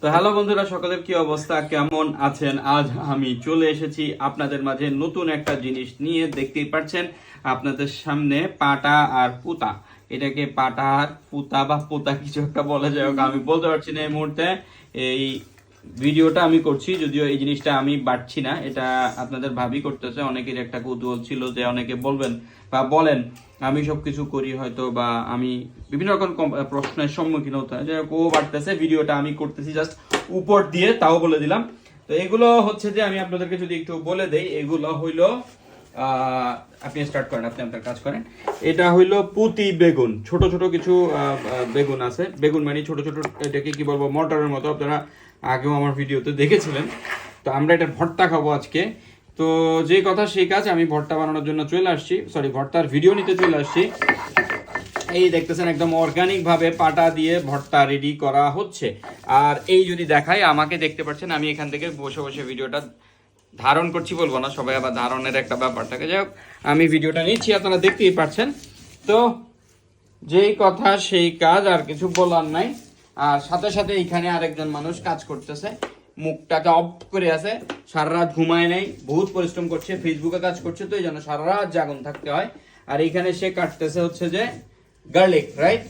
তো হ্যালো বন্ধুরা, সকলের কি অবস্থা? কেমন আছেন? আজ আমি চলে এসেছি আপনাদের মাঝে নতুন একটা জিনিস নিয়ে, দেখতেই পাচ্ছেন আপনাদের সামনে পাটা আর পুতা। এটাকে পাটা আর পুতা বা পুতা কিছু একটা বলা যায় আমি বলতে পারছি না এই মুহূর্তে। এই ভিডিওটা আমি করছি, যদিও এই জিনিসটা আমি বাড়ছি না, এটা আপনাদের ভাবি করতেছে অনেকের একটা কৌতূহল ছিল যে অনেকে বলবেন বা বলেন, আমি সবকিছু করি হয়তো বা আমি বিভিন্ন রকম প্রশ্নের সম্মুখীন হতে হয়। ও বাড়তেছে, ভিডিওটা আমি করতেছি জাস্ট উপর দিয়ে, তাও বলে দিলাম। তো এগুলো হচ্ছে যে আমি আপনাদেরকে যদি একটু বলে দেই, এগুলো হইল আপনি স্টার্ট করেন, আপনি আপনার কাজ করেন। এটা হইল পুতি বেগুন, ছোট ছোট কিছু বেগুন আছে। বেগুন মানে ছোট ছোট, এটাকে কি বলব, মটরের মতো। আপনারা আগেও আমার ভিডিওতে দেখেছিলেন। তো আমরা এটা ভর্তা খাব আজকে। তো যে কথা সেই কাজ, আমি ভর্তা বানানোর জন্য চলে আসছি। সরি ভর্তার ভিডিও নিতে চলে আসছি। এই দেখতেছেন একদম অর্গানিক ভাবে পাটা দিয়ে ভর্তা রেডি করা হচ্ছে। আর এই যদি দেখায়, আমাকে দেখতে পাচ্ছেন, আমি এখান থেকে বসে বসে ভিডিওটা ধারণ করছি, বলব না, সবাই আবার ধারণের একটা ব্যাপার থাকে। যাই আমি ভিডিওটা নিচ্ছি, আপনারা দেখতেই পাচ্ছেন। তো যেই কথা, সেই কাজ, আর কিছু বলার নাই। আর সাথে সাথে এখানে আরেকজন মানুষ কাজ করতেছে। মুখটাকে অফ করে আছে। সারা রাত ঘুমায় নাই, বহুত পরিশ্রম করছে, ফেসবুকে কাজ করছে, তো এই জন্য সারা রাত জাগন থাকতে হয়। আর এখানে সে কাটতেছে হচ্ছে যে গার্লিক রাইট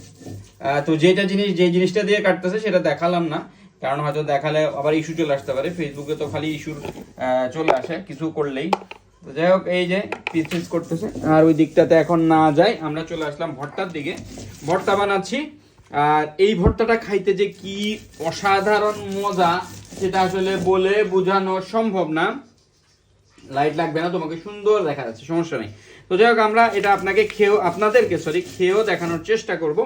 তো যেটা জিনিস যে জিনিসটা দিয়ে কাটতেছে সেটা দেখালাম না। কারণ হয়তো দেখালে আবার ইস্যু চলে আসতে পারে। ফেসবুকে তো খালি ইস্যুর চলে আসে, কিছু করলেই। তো যাই হোক, এই যে পিস পিস করতেছে। আর ওই দিকটাতে এখন না যাই আমরা চলে আসলাম ভর্তার দিকে। ভর্তা বানাচ্ছি। আর এই ভর্তাটা খাইতে যে কি অসাধারণ মজা, সেটা আসলে বলে বোঝানো সম্ভব না। লাইট লাগবে না, তোমাকে সুন্দর দেখা যাচ্ছে, সমস্যা নেই। তো যাই হোক, আমরা এটা আপনাকে খেয়েও, আপনাদেরকে সরি খেয়েও দেখানোর চেষ্টা করব।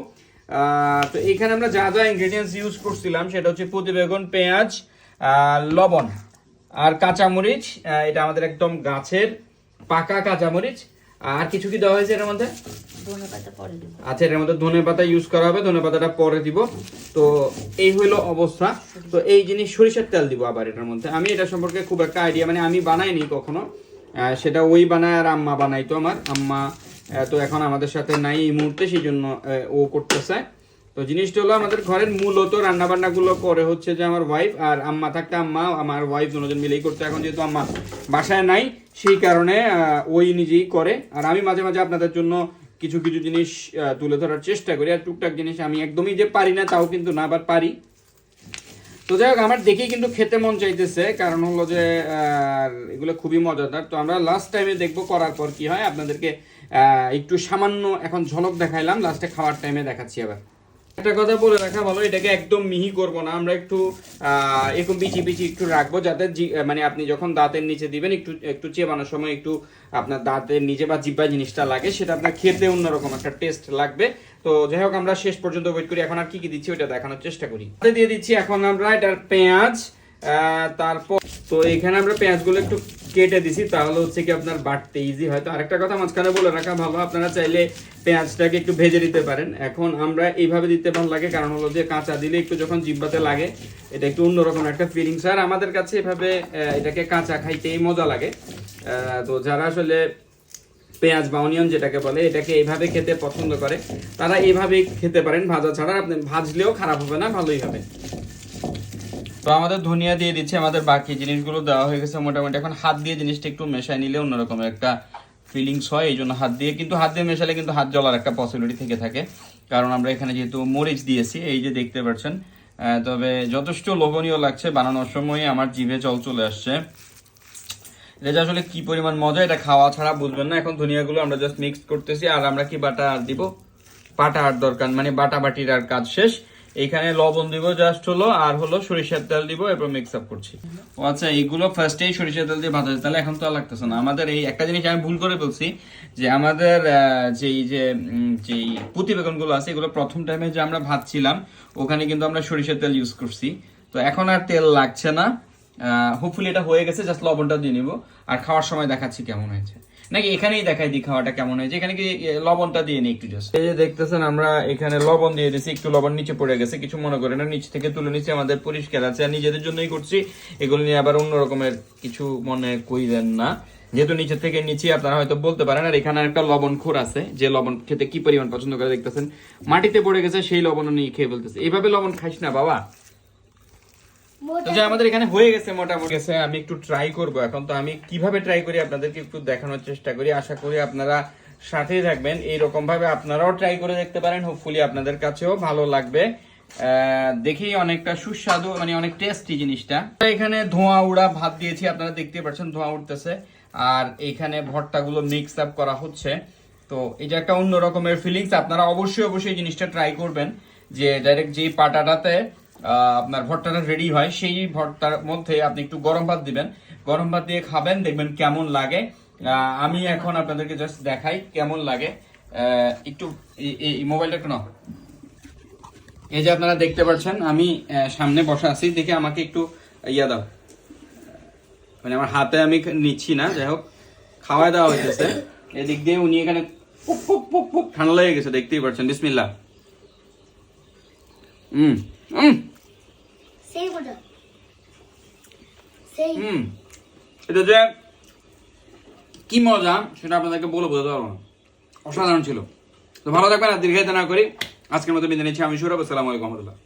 তো এখানে আমরা যা যা ইনগ্রেডিয়েন্টস ইউজ করছিলাম, সেটা হচ্ছে পুঁতি বেগুন পেঁয়াজ লবণ আর কাঁচামরিচ। এটা আমাদের একদম গাছের পাকা কাঁচামরিচ। আর কিছু কি দেওয়া হয়েছে এর মধ্যে? আচ্ছা এর মধ্যে ধনে পাতা ইউজ করা হবে, ধনে পাতাটা পরে দিব। তো এই হলো অবস্থা। তো এই জিনিস সরিষার তেল দিব আবার এটার মধ্যে। আমি এটা সম্পর্কে খুব একটা আইডিয়া মানে আমি কখনো। সেটা ওই বানায় আর আম্মা আমার। আম্মা তো এখন আমাদের সাথে নাই এই মুহূর্তে সেই জন্য ও করতেছে। তো জিনিসটা হলো আমাদের ঘরের মূলত রান্না বান্না গুলো করে হচ্ছে যে আমার ওয়াইফ আর আম্মা থাকতে আম্মা, আমার ওয়াইফ দুজন মিলেই করতে। এখন যেহেতু আম্মা বাসায় নাই, সেই কারণে ওই নিজেই করে। আর আমি মাঝে মাঝে আপনাদের জন্য কিছু কিছু জিনিস তুলে ধরার চেষ্টা করি আর টুকটাক জিনিস আমি একদমই যে পারি না, তাও কিন্তু না আবার পারি। তো যাই হোক, আমার দেখেই কিন্তু খেতে মন চাইতেছে, কারণ হলো যে এগুলো খুবই মজাদার। তো আমরা লাস্ট টাইমে দেখব করার পর কি হয়, আপনাদেরকে একটু সামান্য এখন ঝলক দেখাইলাম লাস্টে খাওয়ার টাইমে দেখাচ্ছি আবার। একটা কথা বলে রাখা ভালো, এটাকে একদম মিহি করব না। আমরা একটু এরকম বিচি বিচি একটু রাখব যাতে মানে আপনি যখন দাঁতের নিচে দিবেন, একটু একটু চেবানোর সময় একটু আপনার দাঁতের নিচে বা জিব্বায় জিনিসটা লাগে, সেটা আপনার খেতে অন্যরকম একটা টেস্ট লাগবে। তো যাই হোক, আমরা শেষ পর্যন্ত ওয়েট করি। এখন আর কি কি দিচ্ছি ওটা দেখানোর চেষ্টা করি। দিয়ে দিচ্ছি এখন আমরা এটার পেঁয়াজ তারপর, তো এখানে আমরা পেঁয়াজগুলো একটু কেটে দিছি, তাহলে হচ্ছে কি আপনার বাটতে ইজি হয়। তো আরেকটা কথা মাঝখানে বলে রাখা ভালো, আপনারা চাইলে পেঁয়াজটাকে একটু ভেজে দিতে পারেন। এখন আমরা এইভাবে দিতে ভালো লাগে, কারণ হলো যে কাঁচা দিলে একটু যখন জিব্বাতে লাগে, এটা একটু অন্যরকম একটা ফিলিংস আর আমাদের কাছে এভাবে এটাকে কাঁচা খাইতেই মজা লাগে। তো যারা আসলে পেঁয়াজ বা অনিয়ন যেটাকে বলে, এটাকে এইভাবে খেতে পছন্দ করে, তারা এইভাবেই খেতে পারেন। ভাজা ছাড়া আপনি ভাজলেও খারাপ হবে না, ভালোই হবে। তো আমাদের ধনিয়া দিয়ে দিচ্ছে, আমাদের বাকি জিনিসগুলো দেওয়া হয়ে গেছে মোটামুটি। এখন হাত দিয়ে জিনিসটা একটু মেশায় নিলে অন্যরকম একটা ফিলিংস হয়, এই জন্য হাত দিয়ে। কিন্তু হাত দিয়ে মেশালে কিন্তু হাত জ্বলার একটা পসিবিলিটি থেকে থাকে। কারণ আমরা এখানে যেহেতু মরিচ দিয়েছি, এই যে দেখতে পাচ্ছেন তবে যথেষ্ট লোভনীয় লাগছে বানানোর সময়, আমার জিভে জল চলে আসছে। এটা আসলে কি পরিমাণ মজা, এটা খাওয়া ছাড়া বুঝবেন না। এখন ধনিয়াগুলো আমরা জাস্ট মিক্স করতেছি, আর আমরা কি বাটা আর দিব? বাটা আর দরকার মানে বাটা বাটির আর কাজ শেষ। এইখানে লবণ দিব জাস্ট হলো, আর হলো সরিষার তেল দিব এরপর মিক্স আপ করছি। ও আচ্ছা এইগুলো ফার্স্টেই সরিষার তেল দিয়ে ভাজা তাহলে এখন তো আর লাগতেছে না। আমাদের এই একটা জিনিস আমি ভুল করে বলছি যে আমাদের যেই যে যেই পুঁতি বেগুনগুলো আছে, এগুলো প্রথম টাইমে যে আমরা ভাজছিলাম, ওখানে কিন্তু আমরা সরিষার তেল ইউজ করছি। তো এখন আর তেল লাগছে না। হোপফুলি এটা হয়ে গেছে জাস্ট লবণটা দিয়ে নিব। আর খাওয়ার সময় দেখাচ্ছি কেমন হয়েছে। নাকি এখানেই দেখাই দিই খাওয়াটা কেমন হয়েছে? এখানে কি লবণটা দিয়ে নিই একটু জাস্ট এই যে দেখতেছেন, আমরা এখানে লবণ দিয়ে দিছি একটু লবণ নিচে পড়ে গেছে, কিছু মনে করেন না, নিচ থেকে তুলে নিচ্ছি, আমাদের পরিষ্কার আছে, আর নিজেদের জন্যই করছি। এগুলো নিয়ে আবার অন্য রকমের কিছু মনে কইলেন না। যেহেতু নিচে থেকে নিচে, আপনারা হয়তো বলতে পারেন, আর এখানে একটা লবণ খোর আছে, যে লবণ খেতে কি পরিমাণ পছন্দ করে দেখতেছেন। মাটিতে পড়ে গেছে, সেই লবণ নিয়ে খেয়ে বলতেছে এইভাবে লবণ খাইস না, বাবা। যে, আমাদের এখানে হয়ে গেছে মোটামুটি। গেছে, আমি একটু ট্রাই করব এখন। তো আমি কীভাবে ট্রাই করি আপনাদেরকে একটু দেখানোর চেষ্টা করি। আশা করি আপনারা সাথেই থাকবেন। এইরকম ভাবে আপনারাও ট্রাই করে দেখতে পারেন। হোপফুলি আপনাদের কাছেও ভালো লাগবে। দেখেই অনেকটা সুস্বাদু মানে অনেক টেস্টি জিনিসটা। এখানে ধোঁয়া উড়া ভাত দিয়েছি, আপনারা দেখতে পাচ্ছেন ধোঁয়া উঠতেছে। আর এইখানে ভর্তাগুলো মিক্স আপ করা হচ্ছে। তো এটা একটা অন্য রকমের ফিলিংস আপনারা অবশ্যই অবশ্যই জিনিসটা ট্রাই করবেন। যে ডাইরেক্ট যেই পাটাটাতে আপনার ভর্তাটা রেডি হয়। সেই ভর্তার মধ্যে আপনি একটু গরম ভাত দিবেন। গরম ভাত দিয়ে খাবেন, দেখবেন কেমন লাগে। আমি এখন আপনাদেরকে জাস্ট দেখাই কেমন লাগে। একটু এই- মোবাইলটা একটু এই যে আপনারা দেখতে পাচ্ছেন, আমি সামনে বসা আছি। দেখে আমাকে একটু ইয়া দাও। মানে আমার হাতে আমি নিচ্ছি না, যাই হোক। খাওয়া দাওয়া হইতেছে। এদিক দিয়ে উনি এখানে পুক পুক পুক পুক ঠান্ডা লেগে গেছে, দেখতেই পাচ্ছেন। বিসমিল্লাহ। হুম হুম সেই এটা যে কি মজা, সেটা আপনাদেরকে বলে বোঝাতে পারব না। অসাধারণ ছিল। তো ভালো থাকবেন আর দীর্ঘায়িত না করি। আজকের মতো বিদায় নিচ্ছি। আমি সৌরভ, আসসালামু আলাইকুম রহমতুল্লাহ।